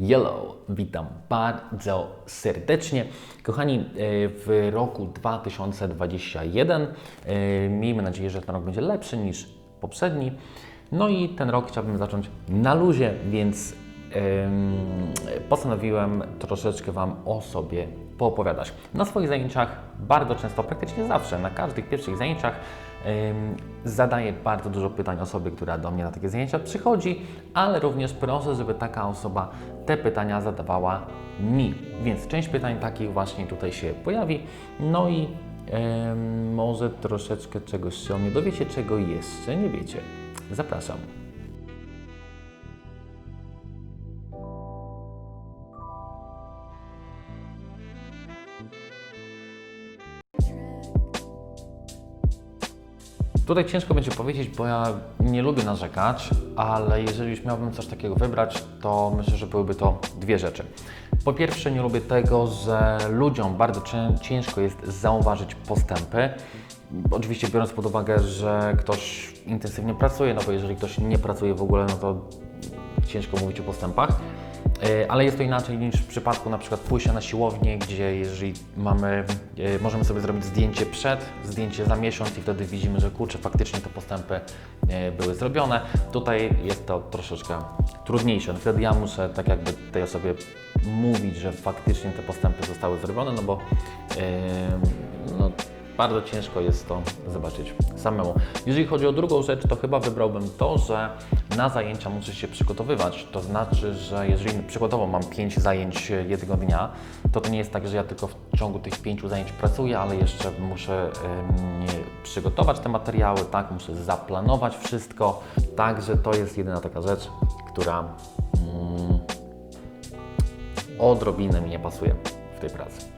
Yellow. Witam bardzo serdecznie. Kochani, e, w roku 2021 e, miejmy nadzieję, że ten rok będzie lepszy niż poprzedni. No i ten rok chciałbym zacząć na luzie, więc em, postanowiłem troszeczkę Wam o sobie poopowiadać. Na swoich zajęciach bardzo często, praktycznie zawsze, na każdych pierwszych zajęciach zadaję bardzo dużo pytań osobie, która do mnie na takie zajęcia przychodzi, ale również proszę, żeby taka osoba te pytania zadawała mi. Więc część pytań takich właśnie tutaj się pojawi. No i może troszeczkę czegoś się o mnie dowiecie, czego jeszcze nie wiecie. Zapraszam. Tutaj ciężko będzie powiedzieć, bo ja nie lubię narzekać, ale jeżeli już miałbym coś takiego wybrać, to myślę, że byłyby to dwie rzeczy. Po pierwsze, nie lubię tego, że ludziom bardzo cię- ciężko jest zauważyć postępy. Oczywiście biorąc pod uwagę, że ktoś intensywnie pracuje, no bo jeżeli ktoś nie pracuje w ogóle, no to ciężko mówić o postępach. E, Ale jest to inaczej niż w przypadku na przykład pójścia na siłownię, gdzie jeżeli mamy, e, możemy sobie zrobić zdjęcie przed, zdjęcie za miesiąc i wtedy widzimy, że kurczę, faktycznie te postępy e, były zrobione. Tutaj jest to troszeczkę trudniejsze. No Wtedy ja muszę tak jakby tej osobie mówić, że faktycznie te postępy zostały zrobione, no bo no, bardzo ciężko jest to zobaczyć samemu. Jeżeli chodzi o drugą rzecz, to chyba wybrałbym to, że na zajęcia muszę się przygotowywać. To znaczy, że jeżeli przykładowo mam 5 zajęć jednego dnia, to to nie jest tak, że ja tylko w ciągu tych 5 zajęć pracuję, ale jeszcze muszę przygotować te materiały, tak, muszę zaplanować wszystko. Także to jest jedyna taka rzecz, która mm, odrobinę mi nie pasuje w tej pracy.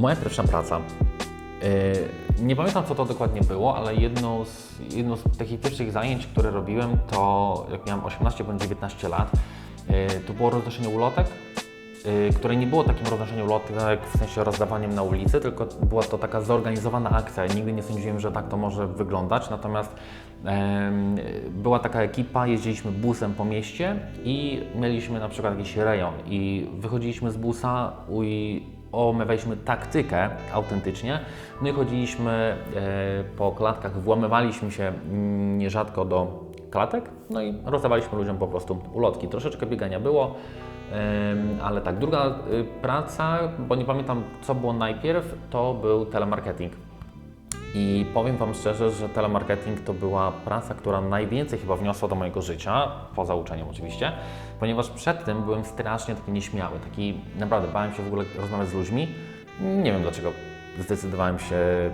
Moja pierwsza praca. Yy, nie pamiętam, co to dokładnie było, ale jedno z, jedno z takich pierwszych zajęć, które robiłem, to jak miałem 18 bądź 19 lat, yy, to było roznoszenie ulotek, yy, które nie było takim roznoszeniem ulotek w sensie rozdawaniem na ulicy, tylko była to taka zorganizowana akcja. Nigdy nie sądziłem, że tak to może wyglądać, natomiast była taka ekipa, jeździliśmy busem po mieście i mieliśmy na przykład jakiś rejon i wychodziliśmy z busa i omawialiśmy taktykę autentycznie, no i chodziliśmy e, po klatkach, włamywaliśmy się mm, nierzadko do klatek, no i rozdawaliśmy ludziom po prostu ulotki. Troszeczkę biegania było, ale tak, druga y, praca, bo nie pamiętam co było najpierw, to był telemarketing. I powiem Wam szczerze, że telemarketing to była praca, która najwięcej chyba wniosła do mojego życia, poza uczeniem oczywiście, ponieważ przed tym byłem strasznie taki nieśmiały, taki naprawdę bałem się w ogóle rozmawiać z ludźmi. Nie wiem dlaczego zdecydowałem się e,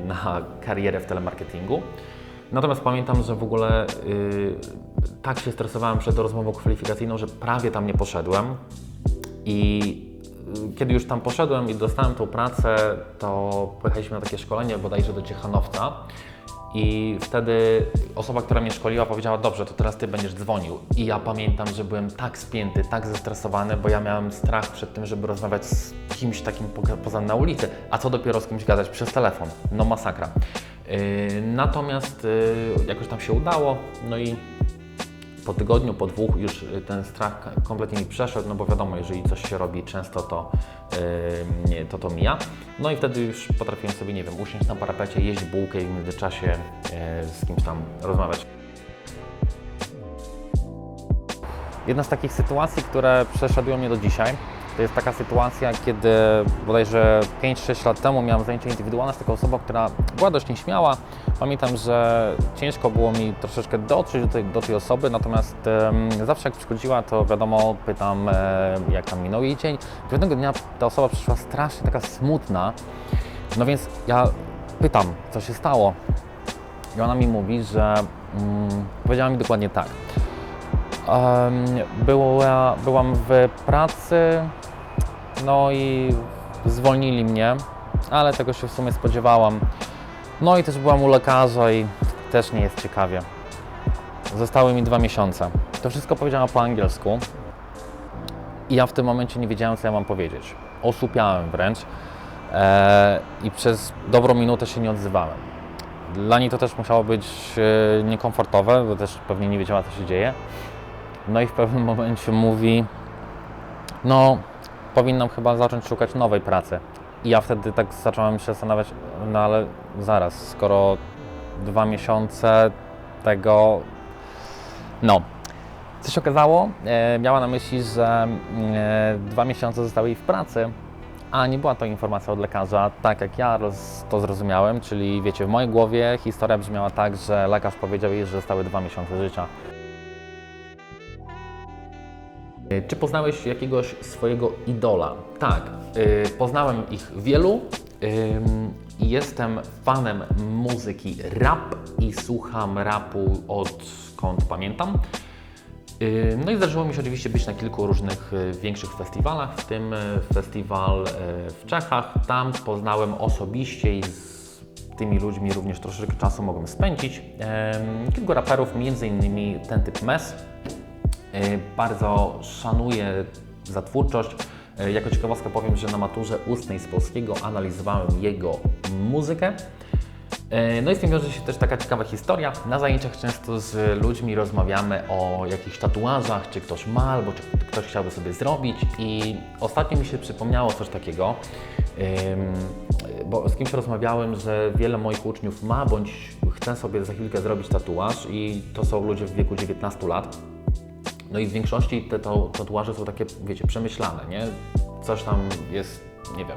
na karierę w telemarketingu. Natomiast pamiętam, że w ogóle y, tak się stresowałem przed rozmową kwalifikacyjną, że prawie tam nie poszedłem. I kiedy już tam poszedłem i dostałem tą pracę, to pojechaliśmy na takie szkolenie bodajże do Ciechanowca. I wtedy osoba, która mnie szkoliła, powiedziała: Dobrze, to teraz ty będziesz dzwonił. I ja pamiętam, że byłem tak spięty, tak zestresowany, bo ja miałem strach przed tym, żeby rozmawiać z kimś takim po- poza na ulicy, a co dopiero z kimś gadać przez telefon. No masakra. Yy, natomiast yy, jakoś tam się udało, no i po tygodniu, po dwóch już y, ten strach kompletnie mi przeszedł, no bo wiadomo, jeżeli coś się robi często, to, yy, to to mija. No i wtedy już potrafiłem sobie, nie wiem, usiąść na parapecie, jeść bułkę i w międzyczasie yy, z kimś tam rozmawiać. Jedna z takich sytuacji, które prześladują mnie do dzisiaj, to jest taka sytuacja, kiedy bodajże 5-6 lat temu miałem zajęcie indywidualne z taką osobą, która była dość nieśmiała. Pamiętam, że ciężko było mi troszeczkę dotrzeć do tej, do tej osoby, natomiast em, zawsze jak przychodziła, to wiadomo, pytam, e, jak tam minął jej dzień. Pewnego dnia ta osoba przyszła strasznie taka smutna, no więc ja pytam, co się stało. I ona mi mówi, że mm, powiedziała mi dokładnie tak. Em, była, byłam w pracy, no i zwolnili mnie, ale tego się w sumie spodziewałam. No i też byłam u lekarza i też nie jest ciekawie. Zostały mi dwa miesiące. To wszystko powiedziała po angielsku i ja w tym momencie nie wiedziałem, co ja mam powiedzieć. Osłupiałem wręcz e, i przez dobrą minutę się nie odzywałem. Dla niej to też musiało być e, niekomfortowe, bo też pewnie nie wiedziała, co się dzieje. No i w pewnym momencie mówi, no powinnam chyba zacząć szukać nowej pracy. I ja wtedy tak zacząłem się zastanawiać, no ale zaraz, skoro dwa miesiące tego, no. Co się okazało? E, miała na myśli, że e, dwa miesiące zostały jej w pracy, a nie była to informacja od lekarza, tak jak ja roz, to zrozumiałem, czyli wiecie, w mojej głowie historia brzmiała tak, że lekarz powiedział jej, że zostały dwa miesiące życia. E, Czy poznałeś jakiegoś swojego idola? Tak, y, poznałem ich wielu. Jestem fanem muzyki rap i słucham rapu odkąd pamiętam. Y, No i zdarzyło mi się oczywiście być na kilku różnych większych festiwalach, w tym festiwal w Czechach. Tam poznałem osobiście i z tymi ludźmi również troszeczkę czasu mogłem spędzić. Kilku raperów, innymi ten typ MES. Y, Bardzo szanuję za twórczość. Y, Jako ciekawostkę powiem, że na maturze ustnej z polskiego analizowałem jego muzykę. Y, No i z tym wiąże się też taka ciekawa historia. Na zajęciach często z ludźmi rozmawiamy o jakichś tatuażach, czy ktoś ma, albo czy ktoś chciałby sobie zrobić. I ostatnio mi się przypomniało coś takiego, bo z kimś rozmawiałem, że wiele moich uczniów ma bądź chce sobie za chwilkę zrobić tatuaż i to są ludzie w wieku 19 lat. No i w większości te to, tatuaże są takie, wiecie, przemyślane, nie? Coś tam jest, nie wiem,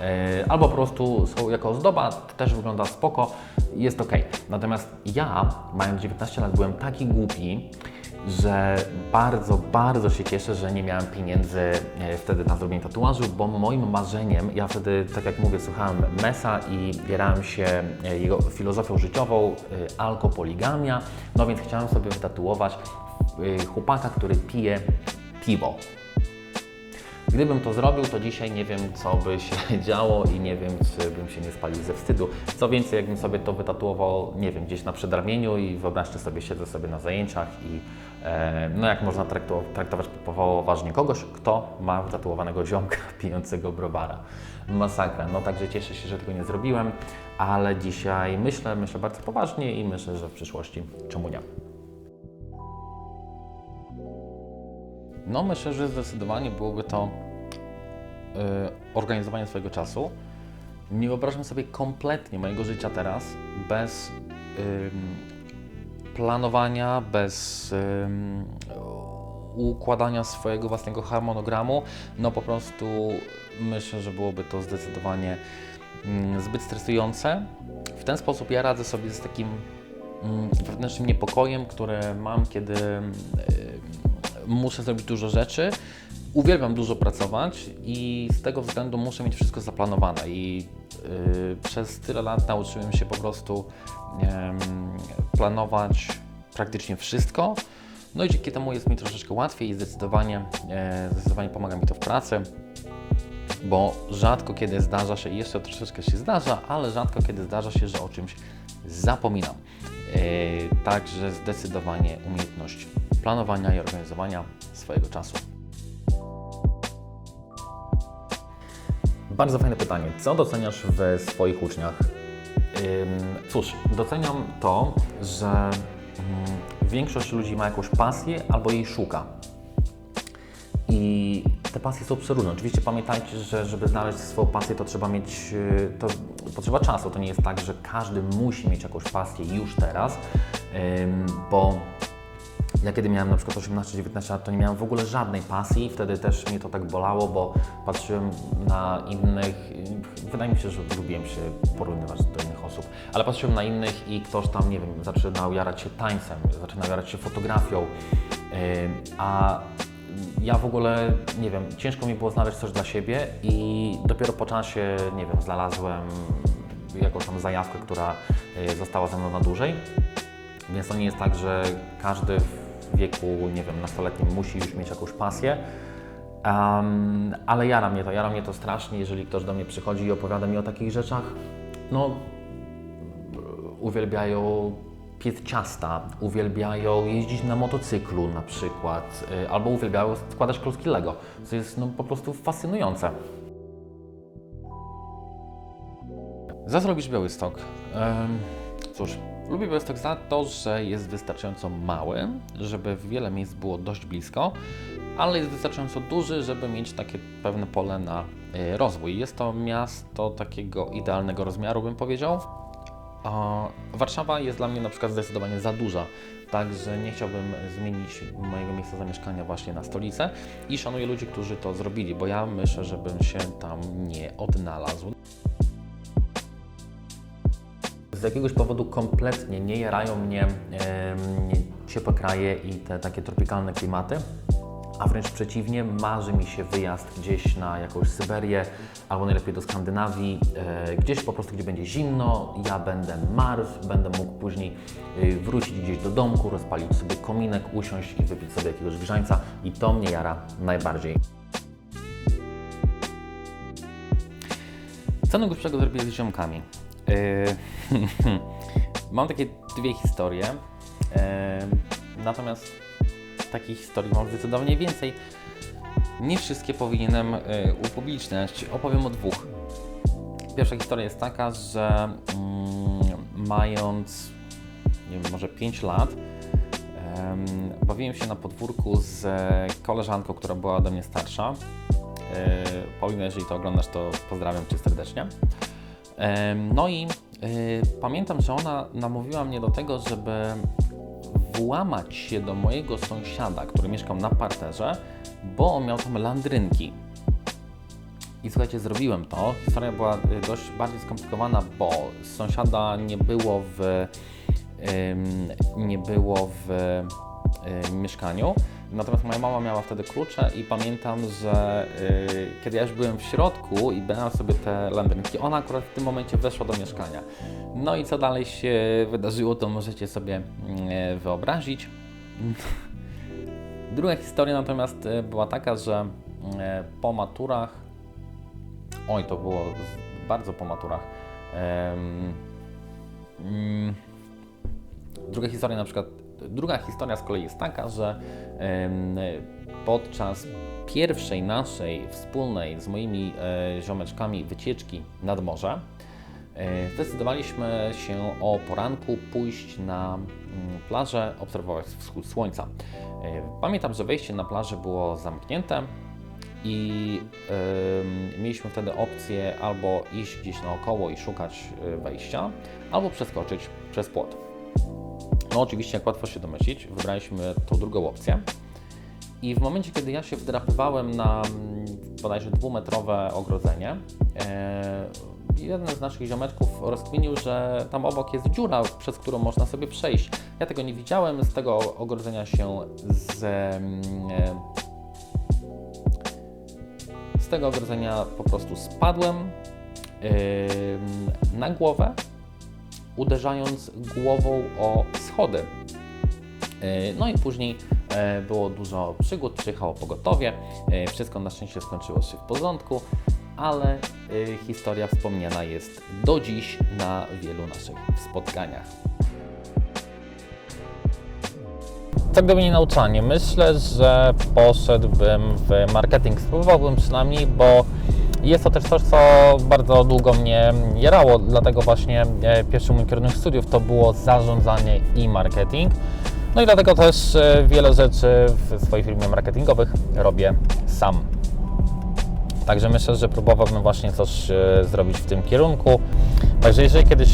e, albo po prostu są jako ozdoba, też wygląda spoko, jest ok. Natomiast ja, mając 19 lat, byłem taki głupi, że bardzo, bardzo się cieszę, że nie miałem pieniędzy e, wtedy na zrobienie tatuażu, bo moim marzeniem, ja wtedy, tak jak mówię, słuchałem Mesa i bierałem się e, jego filozofią życiową, alkopoligamia, no więc chciałem sobie wytatuować chłopaka, który pije piwo. Gdybym to zrobił, to dzisiaj nie wiem, co by się działo i nie wiem, czy bym się nie spalił ze wstydu. Co więcej, jakbym sobie to wytatuował, nie wiem, gdzieś na przedramieniu i wyobraźcie sobie, siedzę sobie na zajęciach i e, no jak można traktować poważnie kogoś, kto ma wytatuowanego ziomka pijącego browara. Masakra. No także cieszę się, że tego nie zrobiłem, ale dzisiaj myślę, myślę bardzo poważnie i myślę, że w przyszłości czemu nie. No myślę, że zdecydowanie byłoby to y, organizowanie swojego czasu. Nie wyobrażam sobie kompletnie mojego życia teraz bez planowania, bez układania swojego własnego harmonogramu. No po prostu myślę, że byłoby to zdecydowanie mm, zbyt stresujące. W ten sposób ja radzę sobie z takim mm, wewnętrznym niepokojem, które mam, kiedy y, muszę zrobić dużo rzeczy. Uwielbiam dużo pracować i z tego względu muszę mieć wszystko zaplanowane. I y, przez tyle lat nauczyłem się po prostu planować praktycznie wszystko. No i dzięki temu jest mi troszeczkę łatwiej i zdecydowanie, e, zdecydowanie pomaga mi to w pracy bo rzadko kiedy zdarza się, jeszcze troszeczkę się zdarza, ale rzadko kiedy zdarza się, że o czymś zapominam. Yy, także zdecydowanie umiejętność planowania i organizowania swojego czasu. Bardzo fajne pytanie. Co doceniasz w swoich uczniach? Cóż, doceniam to, że mm, większość ludzi ma jakąś pasję albo jej szuka. I te pasje są przeróżne. Oczywiście pamiętajcie, że żeby znaleźć swoją pasję, to trzeba mieć, yy, to potrzeba czasu. To nie jest tak, że każdy musi mieć jakąś pasję już teraz, bo ja kiedy miałem na przykład 18-19 lat, to nie miałem w ogóle żadnej pasji. Wtedy też mnie to tak bolało, bo patrzyłem na innych. Wydaje mi się, że lubiłem się porównywać do innych osób, ale patrzyłem na innych i ktoś tam, nie wiem, zaczynał jarać się tańcem, zaczynał jarać się fotografią, a ja w ogóle, nie wiem, ciężko mi było znaleźć coś dla siebie i dopiero po czasie, nie wiem, znalazłem jakąś tam zajawkę, która y, została ze mną na dłużej. Więc to nie jest tak, że każdy w wieku, nie wiem, nastoletnim musi już mieć jakąś pasję. Um, ale jara mnie to, jara mnie to strasznie, jeżeli ktoś do mnie przychodzi i opowiada mi o takich rzeczach. No, uwielbiają piec ciasta, uwielbiają jeździć na motocyklu na przykład, y, albo uwielbiają składać klocki Lego, co jest no, po prostu fascynujące. Za zrobisz Białystok. Em, Cóż, lubię Białystok za to, że jest wystarczająco mały, żeby wiele miejsc było dość blisko, ale jest wystarczająco duży, żeby mieć takie pewne pole na y, rozwój. Jest to miasto takiego idealnego rozmiaru, bym powiedział. A Warszawa jest dla mnie na przykład zdecydowanie za duża, także nie chciałbym zmienić mojego miejsca zamieszkania właśnie na stolicę i szanuję ludzi, którzy to zrobili, bo ja myślę, żebym się tam nie odnalazł. Z jakiegoś powodu kompletnie nie jarają mnie ciepłe kraje i te takie tropikalne klimaty. A wręcz przeciwnie, marzy mi się wyjazd gdzieś na jakąś Syberię albo najlepiej do Skandynawii, e, gdzieś po prostu, gdzie będzie zimno, ja będę marzł, będę mógł później e, wrócić gdzieś do domku, rozpalić sobie kominek, usiąść i wypić sobie jakiegoś grzańca i to mnie jara najbardziej. Co najgorszego zrobię z ziomkami? Yy, mam takie dwie historie, yy, natomiast takich historii mam zdecydowanie więcej. Nie wszystkie powinienem yy, upubliczniać. Opowiem o dwóch. Pierwsza historia jest taka, że mm, mając nie wiem, może 5 lat, em, bawiłem się na podwórku z koleżanką, która była ode mnie starsza. Yy, jeżeli to oglądasz, to pozdrawiam Cię serdecznie. No i y, pamiętam, że ona namówiła mnie do tego, żeby włamać się do mojego sąsiada, który mieszkał na parterze, bo on miał tam landrynki. I słuchajcie, zrobiłem to. Historia była y, dość bardziej skomplikowana, bo sąsiada nie było w, nie było w y, mieszkaniu. Natomiast moja mama miała wtedy klucze i pamiętam, że y, kiedy ja już byłem w środku i brałem sobie te landrynki, ona akurat w tym momencie weszła do mieszkania. No i co dalej się wydarzyło, to możecie sobie y, wyobrazić. Druga historia natomiast y, była taka, że y, po maturach, oj to było bardzo po maturach, mm, Druga historia na przykład, druga historia z kolei jest taka, że podczas pierwszej naszej wspólnej z moimi e, ziomeczkami wycieczki nad morze e, zdecydowaliśmy się o poranku pójść na mm, plażę, obserwować wschód słońca. E, Pamiętam, że wejście na plażę było zamknięte i mieliśmy wtedy opcję albo iść gdzieś naokoło i szukać wejścia, albo przeskoczyć przez płot. No oczywiście, jak łatwo się domyślić, wybraliśmy tą drugą opcję. I w momencie, kiedy ja się wdrapywałem na mm, bodajże dwumetrowe ogrodzenie, e, jeden z naszych ziomeczków rozkminił, że tam obok jest dziura, przez którą można sobie przejść. Ja tego nie widziałem, z tego ogrodzenia się z, mm, e, z tego ogrodzenia po prostu spadłem em, na głowę uderzając głową o schody. E, No i później e, było dużo przygód, przyjechało pogotowie, e, wszystko na szczęście skończyło się w porządku, ale historia wspomniana jest do dziś na wielu naszych spotkaniach. Co gdyby nie nauczanie? Myślę, że poszedłbym w marketing, spróbowałbym przynajmniej, bo jest to też coś, co bardzo długo mnie jarało, dlatego właśnie e, pierwszy mój kierunek studiów to było zarządzanie i marketing. No i dlatego też e, wiele rzeczy w swoich firmie marketingowych robię sam. Także myślę, że próbowałbym właśnie coś e, zrobić w tym kierunku. Także jeżeli kiedyś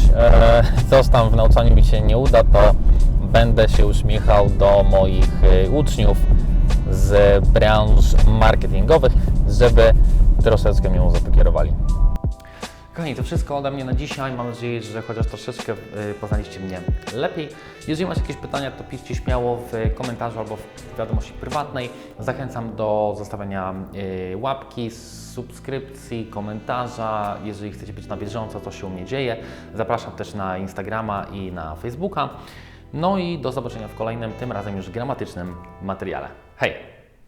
coś tam w nauczaniu mi się nie uda, to będę się uśmiechał do moich uczniów z branż marketingowych, żeby troszeczkę mnie zapokierowali. Kochani, to wszystko ode mnie na dzisiaj. Mam nadzieję, że chociaż troszeczkę y, poznaliście mnie lepiej. Jeżeli macie jakieś pytania, to piszcie śmiało w komentarzu albo w wiadomości prywatnej. Zachęcam do zostawiania y, łapki, subskrypcji, komentarza. Jeżeli chcecie być na bieżąco, co się u mnie dzieje. Zapraszam też na Instagrama i na Facebooka. No i do zobaczenia w kolejnym, tym razem już gramatycznym materiale. Hej!